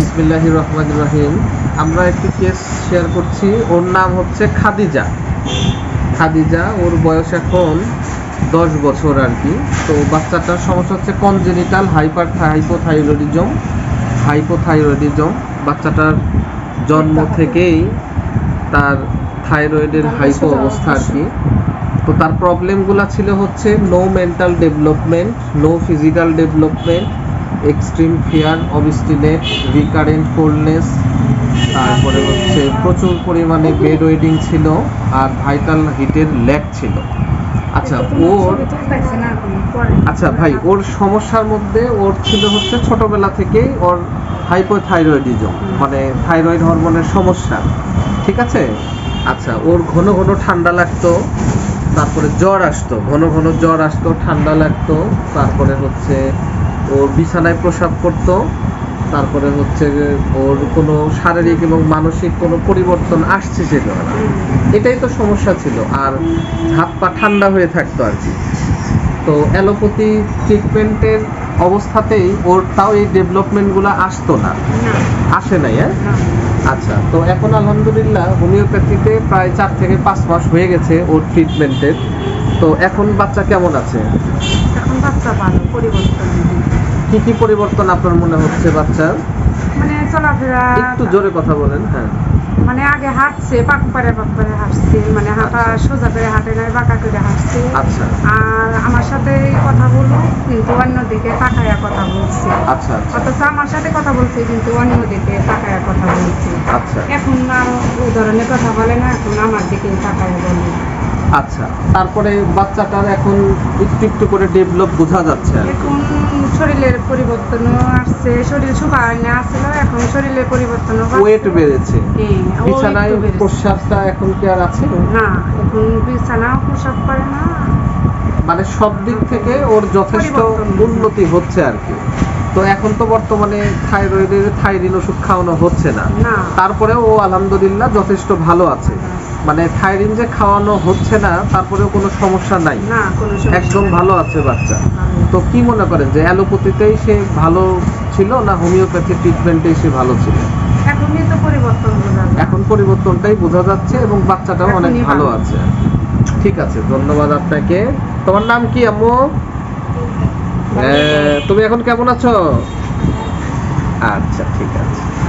বিসমিল্লাহ রহমান রহিম। আমরা একটি কেস শেয়ার করছি। ওর নাম হচ্ছে খাদিজা। খাদিজা ওর বয়স এখন দশ বছর আর কি। তো বাচ্চাটার সমস্যা হচ্ছে কনজেনিটাল হাইপার হাইপোথাইরয়েডিজম হাইপোথাইরয়েডিজম বাচ্চাটার জন্ম থেকেই তার থাইরয়েডের হাইপো অবস্থা আর কি। তো তার প্রবলেমগুলো ছিল হচ্ছে no mental development no physical development extreme fear obstinate recurrent coldness তারপরে হচ্ছে প্রচুর পরিমাণে বেড ওয়েডিং ছিল আর ভাইটাল হিটের ল্যাক ছিল। আচ্ছা ওর আচ্ছা ভাই ওর সমস্যার মধ্যে ওর ছিল হচ্ছে ছোটবেলা থেকেই ওর হাইপোথাইরয়েডিজম মানে থাইরয়েড হরমোনের সমস্যা ঠিক আছে? আচ্ছা ওর ঘন ঘন ঠান্ডা লাগতো তারপরে জ্বর আসতো ঘন ঘন জ্বর আসতো ঠান্ডা লাগতো তারপরে হচ্ছে ওর বিছানায় প্রসাব করতো। তারপরে হচ্ছে ওর কোনো শারীরিক এবং মানসিক কোনো পরিবর্তন আসছে ছিল না এটাই তো সমস্যা ছিল। আর হাত পা ঠান্ডা হয়ে থাকতো আর কি। তো অ্যালোপ্যাথি ট্রিটমেন্টের অবস্থাতেই ওর তাও এই ডেভেলপমেন্টগুলো আসতো না। আসে নাই হ্যাঁ? আচ্ছা তো এখন আলহামদুলিল্লাহ হোমিওপ্যাথিতে প্রায় চার থেকে পাঁচ মাস হয়ে গেছে ওর ট্রিটমেন্টের। তো এখন বাচ্চা কেমন আছে? এখন বাচ্চা ভালো পরিবর্তন কি কি পরিবর্তন আপনার মনে হচ্ছে বাচ্চার মানে চলাফেরা একটু জোরে কথা বলেন হ্যাঁ। মানে আগে হাঁটছে পাক পারে পাক পারে হাঁটছে মানে হাঁটা সোজা করে হাঁটে নাই বাঁকা করে হাঁটছে। আচ্ছা। আর আমার সাথে কথা বলো কিন্তু অন্য অন্যদিকে তাকায়া কথা বলছে। আচ্ছা আচ্ছা। অথচ আমার সাথে কথা বলছে কিন্তু অন্যদিকে তাকায়া কথা বলছে। আচ্ছা। এখন আর ওই ধরনের কথা বলে না এখন আমার দিকে তাকায়া বলে। আচ্ছা তারপরে বাচ্চাটার এখন একটু একটু করে ডেভেলপ বোঝা যাচ্ছে এখন শরীরের পরিবর্তনও আসছে শরীর শুকায় না আসছিল এখন শরীরের পরিবর্তনও ওয়েট বেড়েছে। বিছানায় প্রস্রাবটা এখন কি আর আছে? না এখন বিছানাও প্রসাব করে না। মানে সব দিক থেকে ওর যথেষ্ট উন্নতি হচ্ছে আর কি। তো এখন তো বর্তমানে থাইরয়েডের থাইরিন ওষুধ খাওয়ানো হচ্ছে না। না। তারপরে ও আলহামদুলিল্লাহ যথেষ্ট ভালো আছে। মানে থাইরিন যে খাওয়ানো হচ্ছে না তারপরেও কোনো সমস্যা নাই। একদম ভালো আছে বাচ্চা। তো কি মনে করেন যে অ্যালোপ্যাথিতেই সে ভালো ছিল না হোমিওপ্যাথি ট্রিটমেন্টেই সে ভালো ছিল? এখনই তো পরিবর্তন বোঝা যায়। এখন পরিবর্তনটাই বোঝা যাচ্ছে এবং বাচ্চাটাও অনেক ভালো। আছে। ঠিক আছে ধন্যবাদ আপনাকে। তোমার নাম কি আম্মু? এ, তুমি এখন কেমন আছো? আচ্ছা ঠিক আছে।